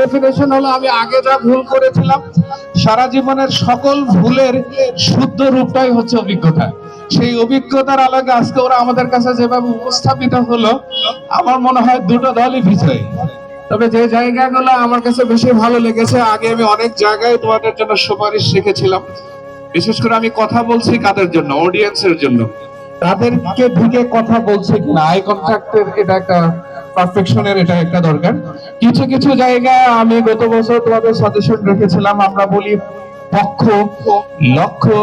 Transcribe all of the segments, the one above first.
Definition হলো আমি আগে যা ভুল করেছিলাম, সারা জীবনের সকল ভুলের শুদ্ধ রূপটাই হচ্ছে অভিজ্ঞতা। সেই অভিজ্ঞতার আলোকে আজকে ওরা আমাদের কাছে যেভাবে উপস্থাপিত হলো, আমার মনে হয় দুটো দলই বিজয়ী তবে যে জায়গাগুলো আমার কাছে বেশি ভালো লেগেছে, আগে আমি অনেক জায়গায় তোমাদের জন্য সুপারিশ রেখেছিলাম। বিশেষ করে আমি কথা বলছি কাদের জন্য? অডিয়েন্সের জন্য। তাদেরকে ঢুকে কথা বলছে কিনা? আই কন্ট্যাক্টের এটা একটা পারফেকশনের এটা একটা দরকার। কিছু কিছু জায়গায় আমি গত বছর তোমাদের সাজেশন রেখেছিলাম, আমরা বলি পক্ষ, লক্ষ্য,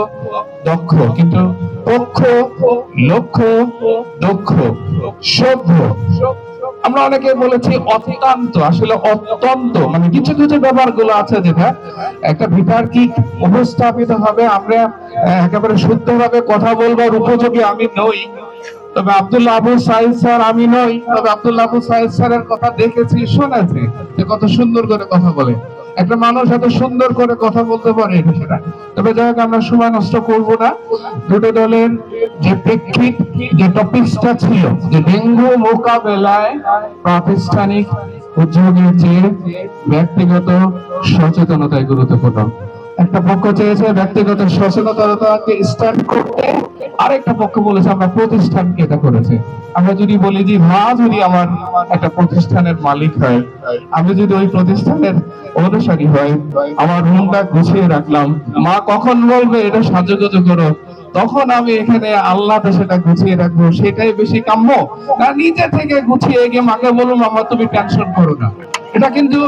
দক্ষ, কিন্তু পক্ষ, লক্ষ্য, দক্ষ, সভ্য। আমরা অনেকে বলেছি অত্যন্ত আসলে অত্যন্ত মানে কিছু কিছু ব্যাপারগুলো আছে যেটা একটা বিতার্কিক উপস্থাপিত হবে, আমরা একেবারে শুদ্ধভাবে কথা বলবার উপযোগী আমি নই। তবে আব্দুল্লাহ আবু সাইদ স্যার আমি নই, তবে আব্দুল্লাহ আবু সাইদ স্যারের কথা দেখেছি, শুনেছি। যে কত সুন্দর করে কথা বলে। একটা মানুষ এত সুন্দর করে কথা বলতে পারে সেটা। তবে যাই হোক, আমরা সময় নষ্ট করব না। দুটো দলের যে প্রেক্ষিত, যে টপিকসটা ছিল, যে ডেঙ্গু মোকাবেলায় প্রাতিষ্ঠানিক উদ্যোগের চেয়ে ব্যক্তিগত সচেতনতাই গুরুত্বপূর্ণ। একটা পক্ষ চেয়েছে, ব্যক্তিগত সচেতনতাকে স্ট্যান্ড করতে। আরেকটা পক্ষ বলেছে, আমরা প্রতিষ্ঠানকে এটা করেছে। আমরা যদি বলি যে, মা যদি আমার একটা প্রতিষ্ঠানের মালিক হয়, আমি যদি ওই প্রতিষ্ঠানের অনুসারী হয়, আমার রুমটা গুছিয়ে রাখলাম, মা কখন বলবে, এটা সাজগোজ করো তখন আমি এখানে আল্লাহ সেটা গুছিয়ে রাখব। সেটাই বেশি কাম্য। না, নিজে থেকে গুছিয়ে গিয়ে মাকে বলুন আমার তুমি টেনশন করো না। এটা কিন্তু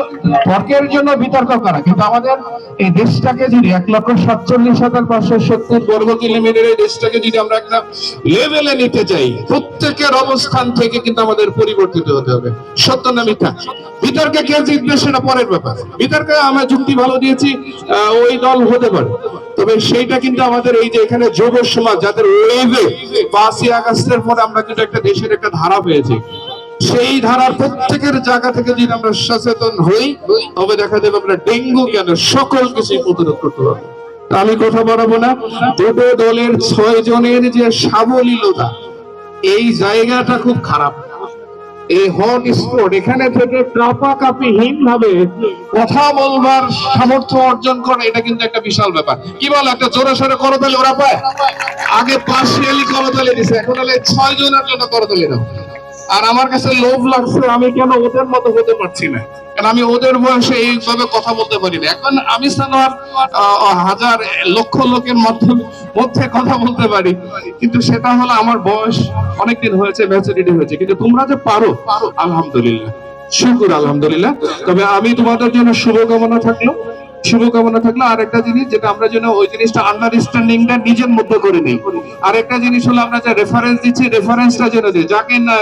তর্কের জন্য বিতর্ক করা। কিন্তু আমাদের এই দেশটাকে যদি এক লক্ষ সাতচল্লিশ হাজার পাঁচশো সত্তর বর্গ কিলোমিটার এই দেশটাকে যদি আমরা একটা লেভেলে নিতে চাই, প্রত্যেকের অবস্থান থেকে কিন্তু আমাদের পরিবর্তিত হতে হবে। সত্য না মিথ্যা? বিতর্কে কে জিতবে সেটা পরের ব্যাপার। বিতর্কে আমরা যুক্তি ভালো দিয়েছি ওই দল হতে পারে। তবে সেইটা কিন্তু আমাদের এই যে এখানে যুব সমাজ যাদের ওয়েভে পাঁচই আগস্টের পরে আমরা কিন্তু একটা দেশের একটা ধারা পেয়েছি। সেই ধারার প্রত্যেকের জায়গা থেকে যদি আমরা সচেতন হই, তবে দেখা যাবে আমরা ডেঙ্গু কেন সকল কিছু প্রতিরোধ করতে পারব। আমি কথা বাড়াবো না। দুটো দলের ছয় জনের যে সাবলীলতা, এই জায়গাটা খুব খারাপ। এই হট স্পট এখানে থেকে কাপা কাপিহীন ভাবে কথা বলবার সামর্থ্য অর্জন করে, এটা কিন্তু একটা বিশাল ব্যাপার। কি বল, একটা জোরে সোরে করতালি ওরা পায়? আগে পার্সিয়ালি করতালি দিছে, এখন হলে ছয় জনের জন্য করতালি দাও। আর আমার কাছে লোভ লাগছে, আমি কেন ওদের মতো হতে পারছি না? কারণ আমি ওদের বয়সে এইভাবে কথা বলতে পারি না? এখন আমি সানোয়ার হাজার, লক্ষ লোকের মধ্যে মধ্যে কথা বলতে পারি। কিন্তু সেটা হলো আমার বয়স অনেকদিন হয়েছে ম্যাচুরিটি হয়েছে। কিন্তু তোমরা যে পারো, আলহামদুলিল্লাহ। শুকুর, আলহামদুলিল্লাহ। তবে আমি তোমাদের জন্য শুভকামনা থাকল। শুভকামনা থাকল। আর একটা জিনিস যেটা আমরা যেন ওই জিনিসটা আন্ডারস্ট্যান্ডিংটা নিজের মধ্যে করে নিই। আর একটা জিনিস হলো আমরা যে রেফারেন্স দিচ্ছি রেফারেন্সটা যেন দিই যাকে না,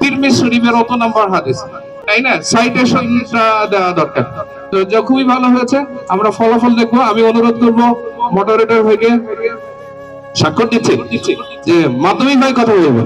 তিরমিজ শরীফের অত নাম্বার হাদিস। তাই না? সাইটেশনটা দেওয়া দরকার। তো যা খুবই ভালো হয়েছে, আমরা ফলাফল দেখব। আমি অনুরোধ করব মডারেটর হয়ে স্বাক্ষর দিচ্ছি। যে মাধ্যমিক ভাই কথা বলব।